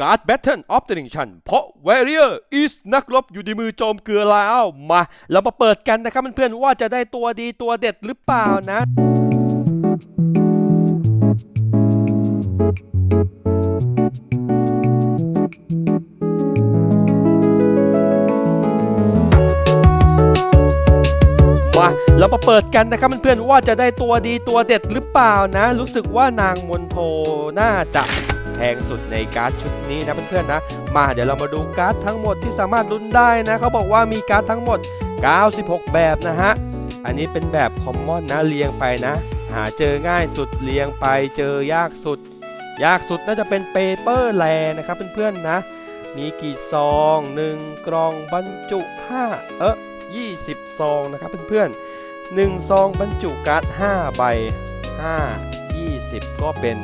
การ์ด Battle of the Nation เพราะ Warrior is นักรบอยู่ในมือโจมเกลือแล้วมาเรามาเปิดกันนะครับเพื่อนๆว่าจะได้ตัวดีตัวเด็ดหรือเปล่านะมาเรามาเปิดกันนะครับเพื่อนๆว่าจะได้ตัวดีตัวเด็ดหรือเปล่านะ รู้สึกว่านางมนโทน่าจะ งสุดในการ์ดชุดนี้นะเพื่อนๆนะ มาเดี๋ยวเรามาดูการ์ดทั้งหมดที่สามารถลุ้นได้นะเขาบอกว่ามีการ์ดทั้งหมด 96 แบบนะฮะ อันนี้เป็นแบบคอมมอนนะเรียงไปนะ หาเจอง่ายสุดเรียงไปเจอยากสุด ยากสุดน่าจะเป็นเปเปอร์แลนะครับเพื่อนๆนะ มีกี่ซอง1กล่องบรรจุ5เออ20 ซองนะครับเพื่อนๆ1ซองบรรจุการ์ด5ใบ5 20 ก็เป็น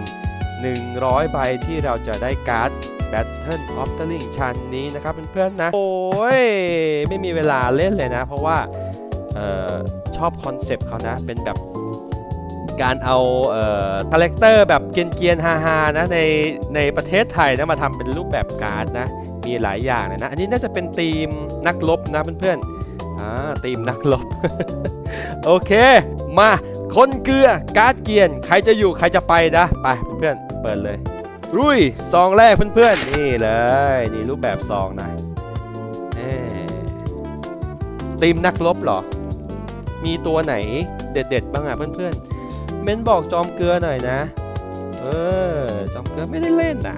100 ใบที่เราจะได้การ์ด Battle of the Ring ชั้นนี้นะครับเพื่อนๆนะ โอ้ย ไม่มีเวลาเล่นเลยนะ เพราะว่าออชอบคอนเซปต์เขานะ เป็นแบบการเอาคาแรคเตอร์แบบเกรียนๆฮาๆนะในในประเทศไทยนะมาทำเป็นรูปแบบการ์ดนะ มีหลายอย่างเลยนะ อันนี้น่าจะเป็นทีมนักรบนะเพื่อนๆอ่าทีมนักรบโอเค มาคนเกลือการ์ดเกียน ใครจะอยู่ใครจะไปนะ ไปเพื่อน ปิดเลยรุยซองแรกเพื่อนๆ นี่เลย นี่รูปแบบซองนะเอ้ทีมนักรบเหรอ มีตัวไหนเด็ดๆบ้างอะเพื่อนๆ เม้นบอกจอมเกลือหน่อยนะ เออ จอมเกลือไม่ได้เล่นนะ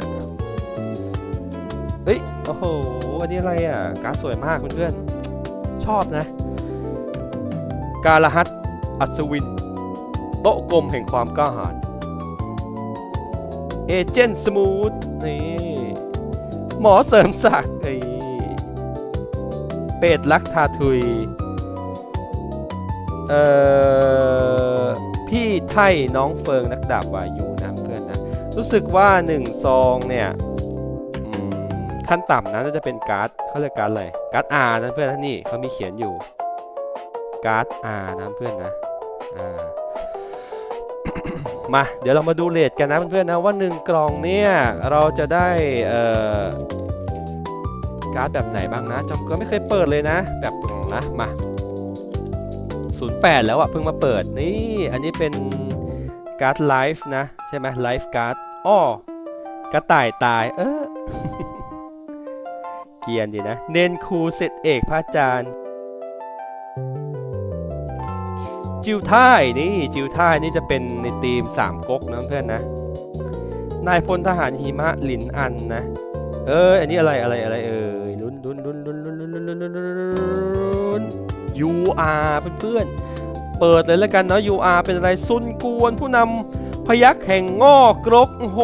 เฮ้ย โอ้โห อันนี้อะไรอะ การสวยมากเพื่อนๆ ชอบนะ กาลหัตอัศวิน โต๊ะกลมแห่งความกล้าหาญ เอเจนต์สมูทนี่หมอเสริมศักดิ์ไอ้เป็ดลักทาทุย เอ่อ พี่ไทยน้องเฟิงนักดาบวายูนะเพื่อนนะ รู้สึกว่า1ซองเนี่ยขั้นต่ำนะน่าจะเป็นการ์ดเขาเรียกการ์ดอะไร การ์ด R นะเพื่อนนะนี่เขามีเขียนอยู่ การ์ด R นะเพื่อนนะ อ่า มาเดี๋ยวเรามาดูเลทกันนะเพื่อนๆนะว่า 1 กล่องเนี่ยเราจะได้เอ่อการ์ดแบบไหนบ้างนะจอมก็ไม่เคยเปิดเลยนะ แบบนะมา 08 แล้วอะเพิ่งมาเปิดนี่อันนี้เป็นการ์ดไลฟ์นะ ใช่ไหมไลฟ์การ์ดอ้อกระต่ายตายเออเกียนดีนะ เนนคูเซตเอกพระอาจารย์ จิวท่ายนี่จิวท่ายนี่จะเป็นในทีมสามก๊กนะเพื่อนนะนายพลทหารหิมะหลินอันนะเอออันนี้อะไรอะไรอะไรเอ่ยลุ้นลุ้นลุ้นลุ้นลุ้นลุ้นลุ้นลุ้นลุ้นลุ้น UR เพื่อนเปิดเลยแล้วกันเนาะ UR เป็นอะไรซุนกวนผู้นำพยักแห่งงอกกรกโอ้โห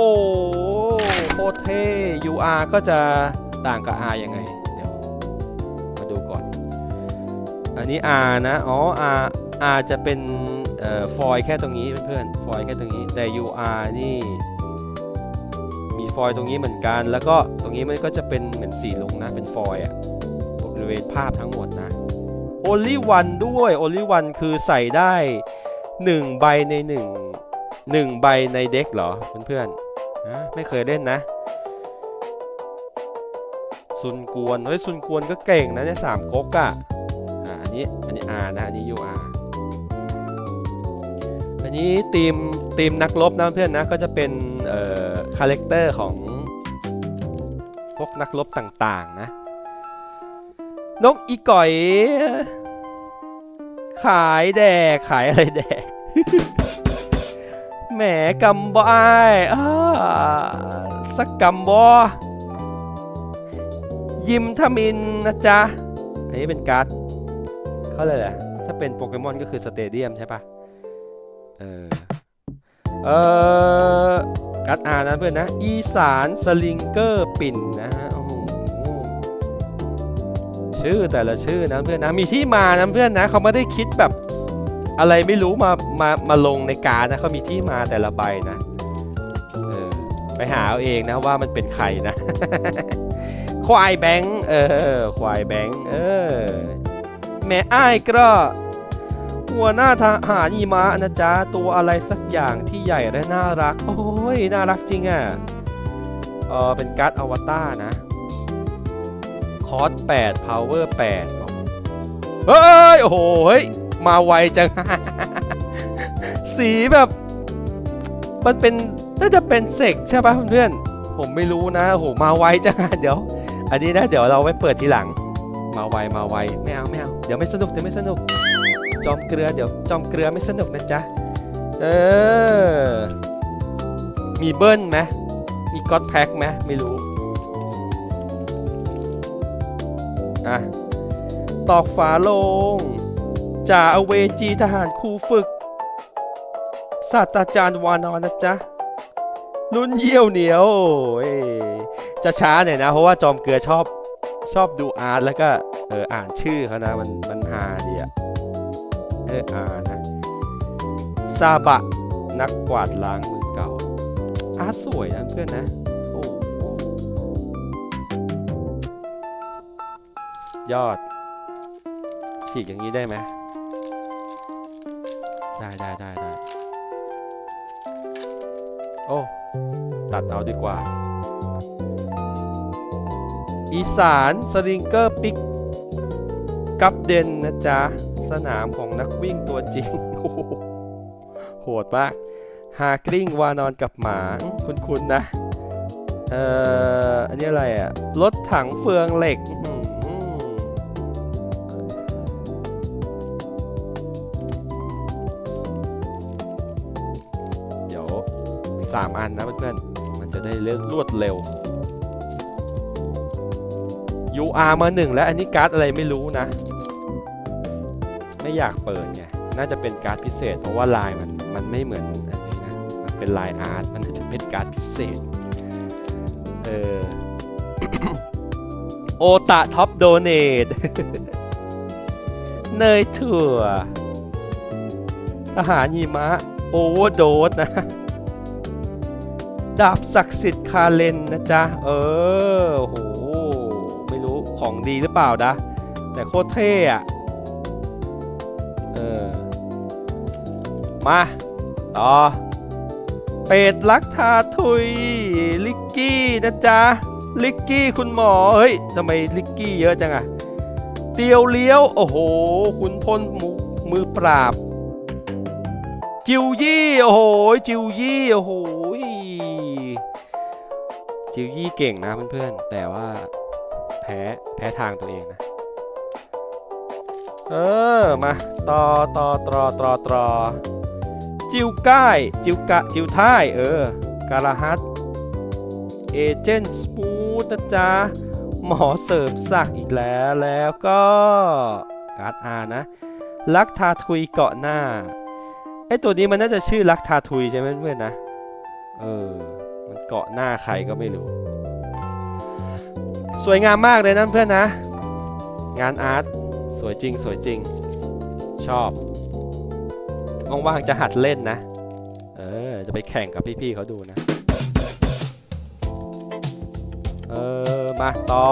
โคตรเท่ UR ก็จะต่างกับ R ยังไงเดี๋ยวมาดูก่อน อันนี้ R นะอ๋อ R R จะเป็นฟอยล์แค่ตรงนี้เพื่อนๆฟอยล์แค่ตรงนี้แต่ UR นี่มีฟอยล์ตรงนี้เหมือนกัน แล้วก็ตรงนี้มันก็จะเป็นเหมือนสีลงนะเป็นฟอยล์อะบริเวณภาพทั้งหมดนะ only one ด้วย only one คือใส่ได้ 1 ใบใน 1 1 ใบในเด็กเหรอเพื่อนๆไม่เคยเล่นนะซุนกวนเฮ้ยซุนกวนก็เก่งนะเนี่ยสามก๊กอะอ่าอันนี้อันนี้ R นะอันนี้ UR นี้ทีมทีมนักรบนะเพื่อนนะก็จะเป็นคาแรคเตอร์ของพวกนักรบต่างๆนะนกอีก่อย ขายแดก ขายอะไรแดก แหมกำบอยอ้าสักกำบอยิมทมินนะจ๊ะ อันนี้เป็นการ์ดเขาเลยแหละถ้าเป็นโปเกมอนก็คือสเตเดียมใช่ปะ เออ เออการ์ดอาร์นะเพื่อนนะ อีสานสลิงเกอร์ปิ่นนะฮะ โอ้โห ชื่อแต่ละชื่อนะเพื่อนนะ มีที่มานะเพื่อนนะ เขาไม่ได้คิดแบบอะไรไม่รู้มา มา มาลงในการนะเขามีที่มาแต่ละใบนะเออไปหาเอาเองนะว่ามันเป็นใครนะ ควายแบงค์ เออ ควายแบงค์ เออ แม่อ้ายก็ หัวหน้าทหารอีมะนะจ๊ะ ตัวอะไรสักอย่างที่ใหญ่และน่ารัก โอ้ย น่ารักจริงอะโออเป็นการ์ดอวตารนะ คอส8 power 8บอกเฮ้ย โอ้โหเฮ้ย มาไวจัง สีแบบ มันเป็น น่าจะเป็นเสกใช่ปะเพื่อน ผมไม่รู้นะ โอ้โห มาไวจัง เดี๋ยว อันนี้นะ เดี๋ยวเราไว้เปิดทีหลัง มาไว มาไว ไม่เอา ไม่เอา เดี๋ยวไม่สนุก เดี๋ยวไม่สนุก จอมเกลือเดี๋ยวจอมเกลือไม่สนุกนะจ๊ะ เออ มีเบิ้ลไหมมีก็อดแพ็คไหมไม่รู้ อะ ตอกฝาลง จ่าอเวจีทหารครูฝึก ศาสตราจารย์วานอนนะจ๊ะรุ่นเยี่ยวเหนียวโอ้ยจะช้าหน่อยนะ เพราะว่าจอมเกลือชอบชอบดูอาร์ตแล้วก็เอออ่านชื่อเขานะมันมันฮาดีอะ อออ่านนะซาบะนักกวาดล้างมือเก่า อาร์ตสวยนะเพื่อนนะ โอ้ยอด ฉีกอย่างนี้ได้ไหมได้ได้ได้ได้โอ้ ตัดเอาดีกว่า อีสานสลิงเกอร์ปิก กับเดนนะจ๊ะ สนามของนักวิ่งตัวจริง โหดมากฮากริ้งวานอนกับหมา คุณคุณนะ เอ่อ อันนี้อะไรอะรถถังเฟืองเหล็ก เดี๋ยวสามอันนะเพื่อนๆ มันจะได้เลื่อกรวดเร็ว UR มาหนึ่งแล้วอันนี้การ์ดอะไรไม่รู้นะ ไม่อยากเปิดไงน่าจะเป็นการ์ดพิเศษ เพราะว่าลายมันมันไม่เหมือนอันนี้นะมันเป็นลายอาร์ตมันน่าจะเป็นการ์ดพิเศษเออโอตะท็อปโดเนทเนยถั่วทหารหิมะโอเวอร์โดสนะดาบศักดิ์สิทธิ์คาเลนนะจ๊ะ เออโห ไม่รู้ของดีหรือเปล่านะ แต่โคตรเท่อะ มา ต่อ เป็ดลักทาทุย ลิกกี้นะจ๊ะ ลิกกี้คุณหมอ เฮ้ยทำไมลิกกี้เยอะจังอะเตียวเลี้ยว โอ้โห คุณพลมือมือปราบ จิวยี่ โอ้โห จิวยี่ โอ้โห จิวยี่เก่งนะเพื่อนๆ แต่ว่าแพ้แพ้ทางตัวเองนะ เออ มา ต่อต่อตรอตรอตรอ จิวก้ายจิวกะจิวท้ายเออกาลาฮัตเอเจนต์สมูทนะจ๊ะหมอเสริมสักอีกแล้วแล้วก็การ์ดอานะ ลักทาทุยเกาะหน้าไอตัวนี้มันน่าจะชื่อลักทาทุยใช่ไหมเพื่อนนะ เออ มันเกาะหน้าใครก็ไม่รู้ สวยงามมากเลยนะเพื่อนนะ งานอาร์ตสวยจริงสวยจริง ชอบ ว่างๆจะหัดเล่นนะ เออ จะไปแข่งกับพี่ๆเขาดูนะ เออ มาต่อ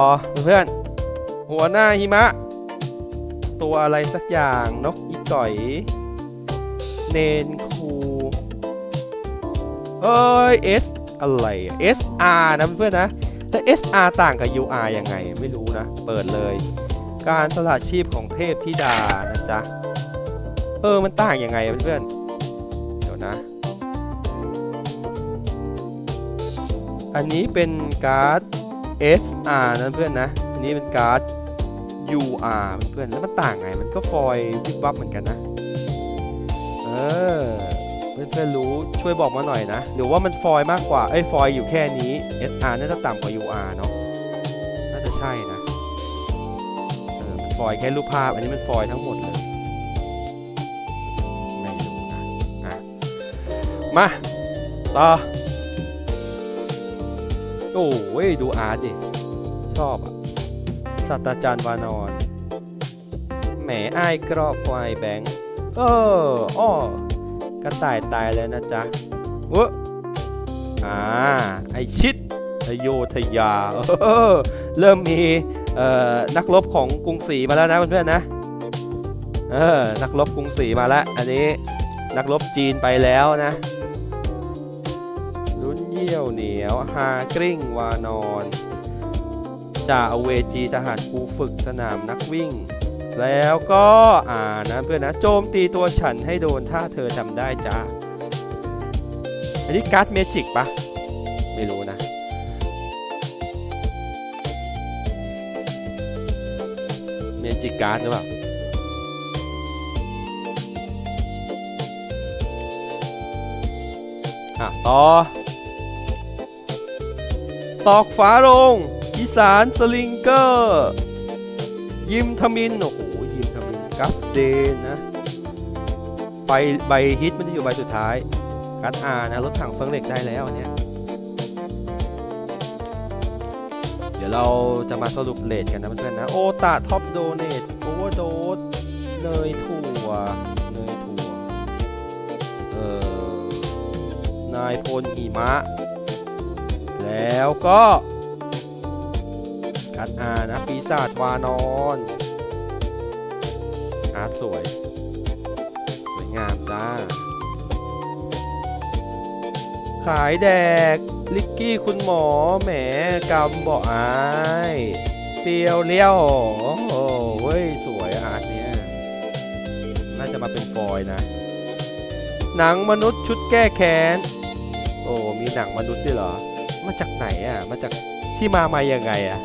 เพื่อนๆหัวหน้าหิมะ ตัวอะไรสักอย่างนกอีก่อย เนนคูเอ้ย S อะไร SR นะเพื่อนๆนะ แต่ SR ต่างกับ UR ยังไง ไม่รู้นะ เปิดเลย การสละชีพของเทพธิดานะจ๊ะ เออ มันต่างยังไงเพื่อนๆเดี๋ยวนะ อันนี้เป็นการ์ด SR นะเพื่อนนะ อันนี้เป็นการ์ด UR เพื่อนแล้วมันต่างไง มันก็ฟอยล์วิบวับเหมือนกันนะ เออ เพื่อนๆรู้ช่วยบอกมาหน่อยนะ หรือว่ามันฟอยล์มากกว่า เอ้ยฟอยล์อยู่แค่นี้ SR น่าจะต่ำกว่า UR เนาะ น่าจะใช่นะ เออ มันฟอยล์แค่รูปภาพ อันนี้มันฟอยล์ทั้งหมดเลย มา ต่อ โอ้ยดูอาร์ตดิ ชอบอะศาสตราจารย์วานอน แหมอ้ายกรอกควายแบงค์เอออ้อกระต่ายตายแล้วนะจ๊ะเวะอ่า ไอชิดอโยธยา เริ่มมีนักรบของกรุงศรีมาแล้วนะเพื่อนๆนะ เออ นักรบกรุงศรีมาแล้ว อันนี้นักรบจีนไปแล้วนะ เยี่ยวเหนียวฮากริ้งวานอนจ่าอเวจีทหารครูฝึกสนามนักวิ่ง แล้วก็อ่านะเพื่อนนะโจมตีตัวฉันให้โดนถ้าเธอจำได้จ้าอันนี้การ์ดเมจิกปะไม่รู้นะเมจิกการ์ดหรือเปล่าอะต่อ ตอกฝาโลงอีสานสลิงเกอร์ ยิมทมิน โอ้โห ยิมทมินกัฟเดนนะใบใบฮิตมันจะอยู่ใบสุดท้ายกัดอานะ รถถังเฟิงเหล็กได้แล้วอันเนี่ย เดี๋ยวเราจะมาสรุปเลทกันนะเพื่อนๆนะ โอตาท็อปโดเนทโอเวอร์โดสเนยถั่วเนยถั่ว เอ่อนายพลหิมะ แล้วก็กัดอานะปีศาจวานอนอาร์ตสวย สวยงามจ้า ขายแดก ลิกกี้คุณหมอ แหมกำบอกอายเปียวเลี้ยวโอ้โหเว้ย สวยอาร์ตเนี่ย น่าจะมาเป็นฟอยนะ หนังมนุษย์ชุดแก้แค้น โอ้ มีหนังมนุษย์ด้วยเหรอ มาจากไหนอะ มาจากที่มามายังไงอะ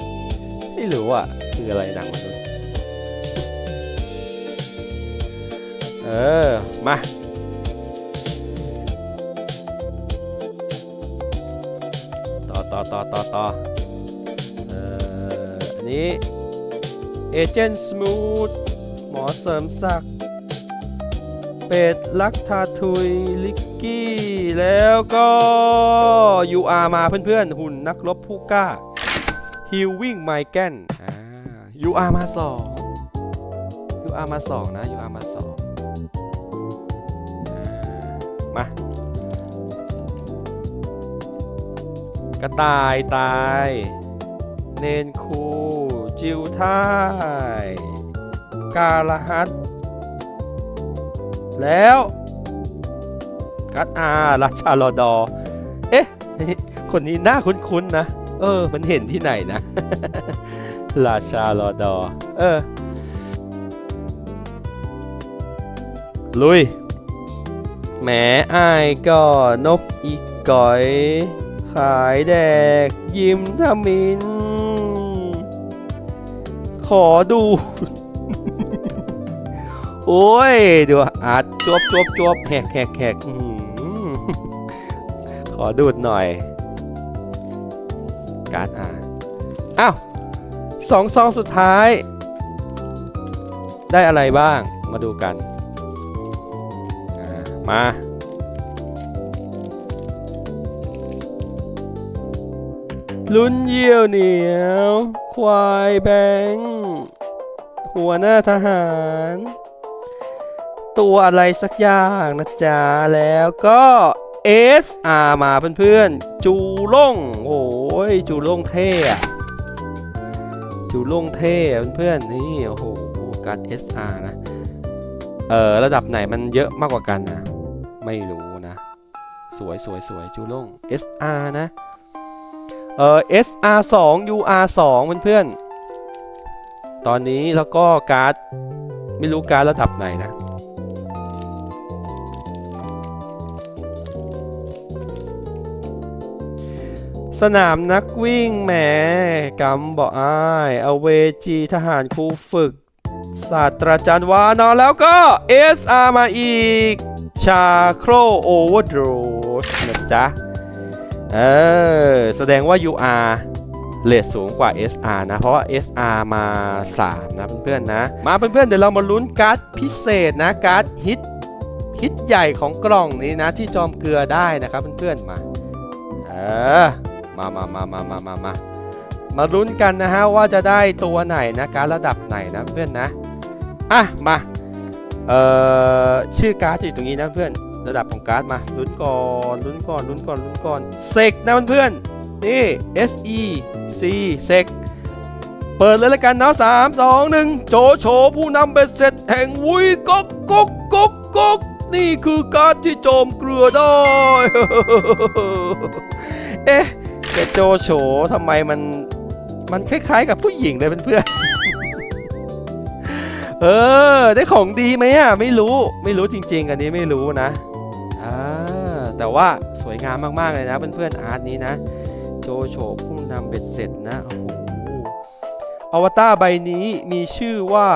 ไม่รู้อะ คืออะไรหนังมนุษย์เออ มาต่อต่อต่อต่อต่อเอออันนี้เอเจนต์สมูทหมอเสริมศักดิ เป็ดลักทาทุยลิกกี้ แล้วก็ UR มาเพื่อนๆ หุ่นนักรบผู้กล้าฮิลวิ่งไมแกนอ่า UR มาสอง UR มาสองนะ UR มาสองมากระต่ายตาย เนนคู จิวท่าย กาลฮัต แล้วกัดอาราชาลอดอ เอ๊ะ คนนี้หน้าคุ้นๆนะ เออ มันเห็นที่ไหนนะ ราชาลอดอ เออ ลุย แหมอ้ายก็นกอีกก่อย ขายแดก ยิ้มทมิน ขอดู โอ้ยดูอาจจวบจวบจวบแหกแหกแหกขอดูดหน่อย การ์ดอ่าอ้าวสองซองสุดท้าย ได้อะไรบ้างมาดูกัน มาลุ้นเยี่ยวเหนียว ควายแบงค์หัวหน้าทหาร ตัวอะไรสักอย่างนะจ๊ะ แล้วก็ SR มาเพื่อนๆ จูล่งโอ้ยจูล่งเท่จูล่งเท่อะเพื่อนๆ นี่โอ้โหการ SR นะ เออระดับไหนมันเยอะมากกว่ากันนะ ไม่รู้นะ สวยสวยสวยจูล่ง SR นะ เออ SR 2 UR 2เพื่อนๆ ตอนนี้แล้วก็การ์ดไม่รู้การ์ดระดับไหนนะ สนามนักวิ่งแหมกำบอกอ้ายเอาเวจีทหารครูฝึก ศาสตราจารย์วานอนแล้วก็ SR มาอีก ชาโครโอเวอร์โดสนะจ๊ะ เออ แสดงว่า UR เลทสูงกว่า SR นะ เพราะว่า SR มา 3 นะเพื่อนๆนะ มาเพื่อนๆ เดี๋ยวเรามาลุ้นการ์ดพิเศษนะ การ์ดฮิตฮิตใหญ่ของกล่องนี้นะ ที่จอมเกลือได้นะครับเพื่อนๆ มา เออ มามามามามามามามาลุ้นกันนะฮะว่าจะได้ตัวไหนนะการระดับไหนนะเพื่อนนะอะมาเอ่อชื่อการ์ดจะอยู่ตรงนี้นะเพื่อนระดับของการ์ดมาลุ้นก่อนลุ้นก่อนลุ้นก่อนลุ้นก่อนเซกนะเพื่อนนี่ S E C เซกเปิดเลยละกันเนาะสามสองหนึ่งโจโฉผู้นำเบ็ดเสร็จแห่งวุยก๊กก๊กก๊กก๊กนี่คือการ์ดที่โจมเกลือได้ เอ๊ะ แต่โจโฉทำไมมันมันคล้ายๆ กับผู้หญิงเลยเพื่อนๆ เออ ได้ของดีไหมอะ ไม่รู้ ไม่รู้จริง ๆ อันนี้ไม่รู้นะอ่าแต่ว่าสวยงามมากๆเลยนะเพื่อนๆ อาร์ตนี้นะ โจโฉผู้นำเบ็ดเสร็จนะโอ้โหอวตารใบนี้มีชื่อว่า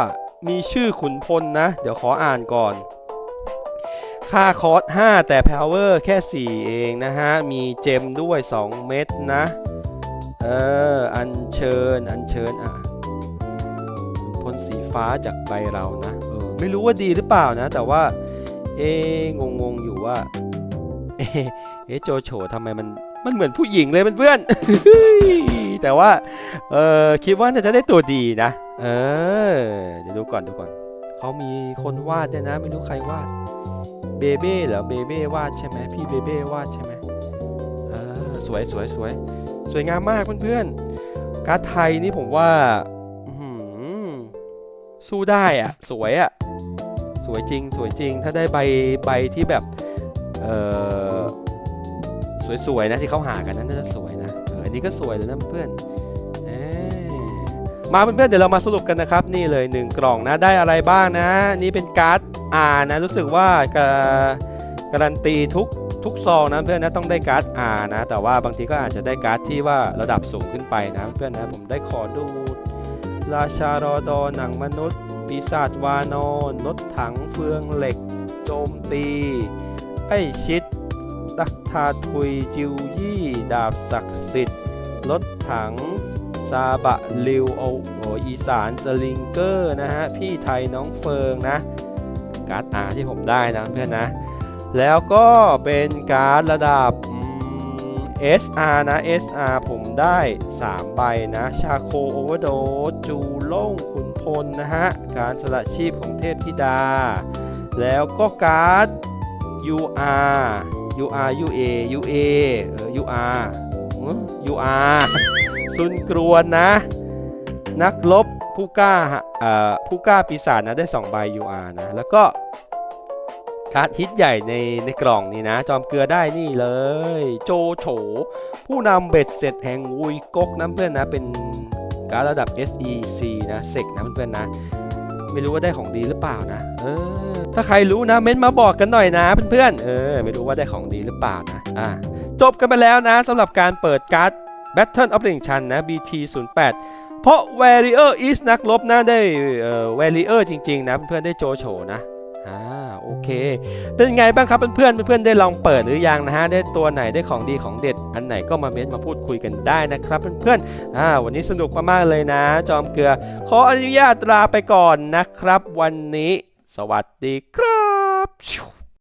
มีชื่อขุนพลนะ เดี๋ยวขออ่านก่อน ค่าคอร์ส5แต่ power แค่ 4 เองนะฮะ มีเจมด้วย 2 เม็ดนะ เออ อัญเชิญ อัญเชิญอะขุนพลสีฟ้าจากใบเรานะเออไม่รู้ว่าดีหรือเปล่านะ แต่ว่า เอ๊ะงงงๆอยู่ว่า เอ๊ะเอ๊ะโจโฉทำไมมันมันเหมือนผู้หญิงเลยเพื่อนๆแต่ว่า เออคิดว่าน่าจะได้ตัวดีนะ เออ เดี๋ยวดูก่อนดูก่อน เขามีคนวาดด้วยนะ ไม่รู้ใครวาด เบเบ้เหรอเบเบ้วาดใช่ไหมพี่เบเบ้วาดใช่ไหมสวยสวยสวยสวยงามมากเพื่อนๆ การ์ดไทยนี่ผมว่าสู้ได้อะสวยอะสวยจริงสวยจริงถ้าได้ใบใบที่แบบเออสวยๆนะที่เขาหากันนั่นน่าจะสวยนะเอออันนี้ก็สวยเลยนะเพื่อน มาเพื่อนๆเดี๋ยวเรามาสรุปกันนะครับ นี่เลย 1 กล่องนะได้อะไรบ้างนะ นี่เป็นการ์ด R นะรู้สึกว่าการันตีทุกทุกซองนะเพื่อนนะต้องได้การ์ด R นะ แต่ว่าบางทีก็อาจจะได้การ์ดที่ว่าระดับสูงขึ้นไปนะเพื่อนนะผมได้ขอดูราชารอดอหนังมนุษย์ ปีศาจวานอนรถถังเฟืองเหล็ก โจมตี ไอชิดดักทาทุยจิวยี่ ดาบศักดิ์สิทธิ์รถถัง ซาบะลิวโอโออีสานสลิงเกอร์นะฮะ พี่ไทยน้องเฟิงนะ การ์ด R ที่ผมได้นะเพื่อนนะ แล้วก็เป็นการ์ดระดับอืม SR นะ SR ผมได้ 3 ใบนะ ชาโคโอเวอร์โดจูโล่งขุนพลนะฮะ การสละชีพของเทพธิดา แล้วก็การ์ด UR UR UA UA เออ UR อื้อ UR ซุนกรวนนะ นักรบผู้กล้าผู้กล้าปีศาจนะได้2ใบ UR นะ แล้วก็การ์ดฮิตใหญ่ในในกล่องนี้นะ จอมเกลือได้นี่เลย โจโฉ ผู้นำเบ็ดเสร็จแห่งวุยกกนะเพื่อนนะ เป็นการดระดับ SEC นะเซกนะเพื่อนๆนะ ไม่รู้ว่าได้ของดีหรือเปล่านะ เออ ถ้าใครรู้นะ เม้นมาบอกกันหน่อยนะเพื่อนๆเออ ไม่รู้ว่าได้ของดีหรือเปล่านะ อ่า จบกันไปแล้วนะสำหรับการเปิดการ์ด Battle of the Chan นะ BT 08 เพราะ Warrior is นักรบนะได้เอ่อ Warrior จริง ๆ นะ เพื่อนๆได้โจโฉนะอ่าโอเค เป็นไงบ้างครับเพื่อนๆเพื่อนๆได้ลองเปิดหรือยังนะฮะได้ตัวไหนได้ของดีของเด็ด อันไหนก็มาเม้นมาพูดคุยกันได้นะครับเพื่อนๆอ่าวันนี้สนุกมากๆเลยนะ จอมเกลือ ขออนุญาตลาไปก่อนนะครับ วันนี้ สวัสดีครับ